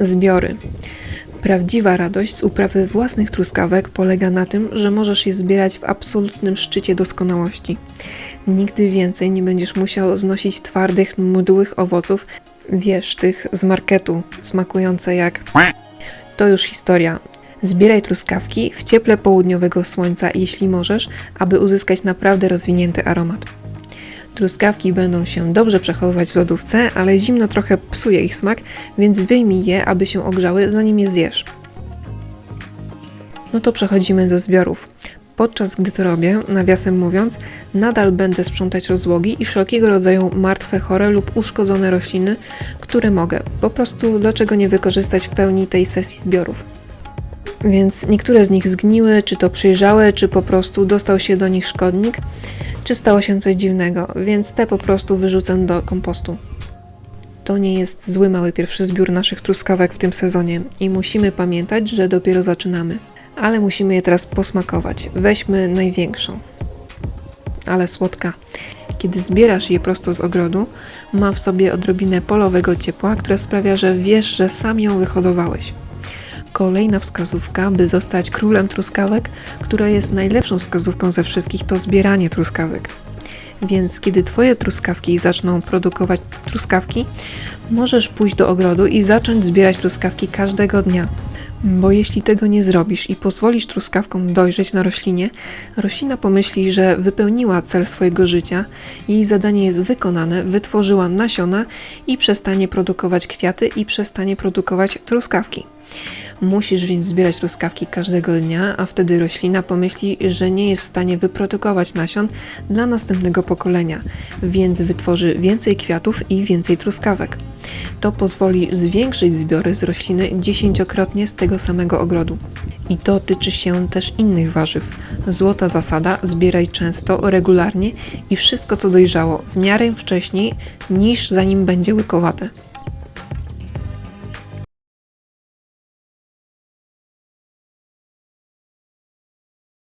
Zbiory. Prawdziwa radość z uprawy własnych truskawek polega na tym, że możesz je zbierać w absolutnym szczycie doskonałości. Nigdy więcej nie będziesz musiał znosić twardych, mdłych owoców, wiesz, tych z marketu, smakujące jak. To już historia. Zbieraj truskawki w cieple południowego słońca, jeśli możesz, aby uzyskać naprawdę rozwinięty aromat. Truskawki będą się dobrze przechowywać w lodówce, ale zimno trochę psuje ich smak, więc wyjmij je, aby się ogrzały, zanim je zjesz. No to przechodzimy do zbiorów. Podczas gdy to robię, nawiasem mówiąc, nadal będę sprzątać rozłogi i wszelkiego rodzaju martwe, chore lub uszkodzone rośliny, które mogę. Po prostu dlaczego nie wykorzystać w pełni tej sesji zbiorów? Więc niektóre z nich zgniły, czy to przyjrzałe, czy po prostu dostał się do nich szkodnik, czy stało się coś dziwnego, więc te po prostu wyrzucę do kompostu. To nie jest zły mały pierwszy zbiór naszych truskawek w tym sezonie i musimy pamiętać, że dopiero zaczynamy. Ale musimy je teraz posmakować. Weźmy największą. Ale słodka. Kiedy zbierasz je prosto z ogrodu, ma w sobie odrobinę polowego ciepła, które sprawia, że wiesz, że sam ją wyhodowałeś. Kolejna wskazówka, by zostać królem truskawek, która jest najlepszą wskazówką ze wszystkich, to zbieranie truskawek. Więc kiedy Twoje truskawki zaczną produkować truskawki, możesz pójść do ogrodu i zacząć zbierać truskawki każdego dnia. Bo jeśli tego nie zrobisz i pozwolisz truskawkom dojrzeć na roślinie, roślina pomyśli, że wypełniła cel swojego życia, jej zadanie jest wykonane, wytworzyła nasiona i przestanie produkować kwiaty i przestanie produkować truskawki. Musisz więc zbierać truskawki każdego dnia, a wtedy roślina pomyśli, że nie jest w stanie wyprodukować nasion dla następnego pokolenia, więc wytworzy więcej kwiatów i więcej truskawek. To pozwoli zwiększyć zbiory z rośliny dziesięciokrotnie z tego samego ogrodu. I to tyczy się też innych warzyw. Złota zasada: zbieraj często, regularnie i wszystko co dojrzało w miarę wcześniej niż zanim będzie łykowate.